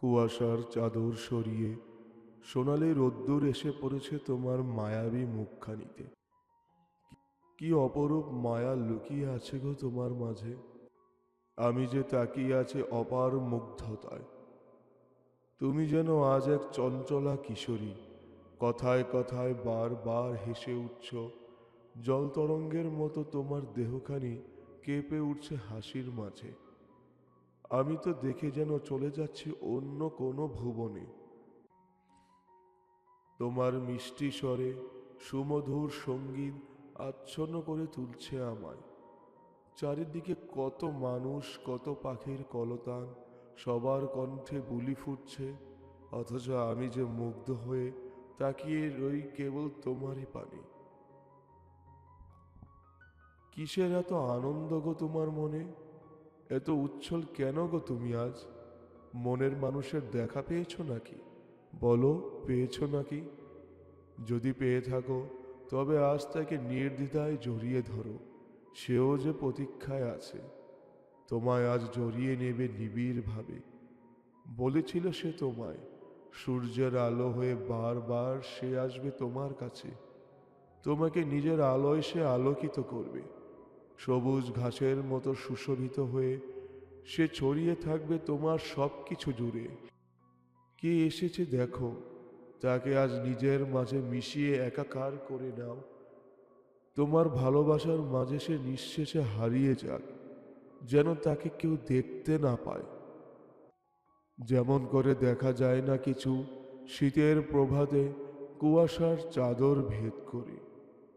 কুয়াশার চাদর সরিয়ে সোনালি রোদ্দুর এসে পড়েছে তোমার মায়াবী মুখখানিতে। কি অপরূপ মায়া লুকিয়ে আছে গো তোমার মাঝে। আমি যে তাকিয়ে আছে অপার মুগ্ধতায়। তুমি যেন আজ এক চঞ্চলা কিশোরী, কথায় কথায় বারবার হেসে উঠছ, জলতরঙ্গের মতো তোমার দেহখানি কেঁপে উঠছে হাসির মাঝে। আমি তো দেখে যেন চলে যাচ্ছি অন্য কোনো ভুবনে। তোমার মিষ্টি স্বরে সুমধুর সংগীত আচ্ছন্ন করে তুলছে আমায়। চারিদিকে কত মানুষ, কত পাখির কলতান, সবার কণ্ঠে বুলি ফুটছে, অথচ আমি যে মুগ্ধ হয়ে তাকিয়ে রই কেবল তোমারই পানে। কিসের এত আনন্দ গো তোমার মনে? এত উচ্ছল কেন গো তুমি আজ? মনের মানুষের দেখা পেয়েছ নাকি? বলো, পেয়েছ নাকি? যদি পেয়ে থাকো, তবে আজ তাকে নির্দ্বিধায় জড়িয়ে ধরো। সেও যে প্রতীক্ষায় আছে, তোমায় আজ জড়িয়ে নেবে নিবিড়ভাবে। বলেছিল সে তোমায়, সূর্যের আলো হয়ে বারবার সে আসবে তোমার কাছে। তোমাকে নিজের আলোয় সে আলোকিত করবে। সবুজ ঘাসের মতো সুশোভিত হয়ে সে ছড়িয়ে থাকবে তোমার সব কিছু জুড়ে। কে এসেছে দেখো, তাকে আজ নিজের মাঝে মিশিয়ে একাকার করে নাও। তোমার ভালোবাসার মাঝে সে নিঃশেষে হারিয়ে যাক, যেন তাকে কেউ দেখতে না পায়। যেমন করে দেখা যায় না কিছু, শীতের প্রভাতে কুয়াশার চাদর ভেদ করে।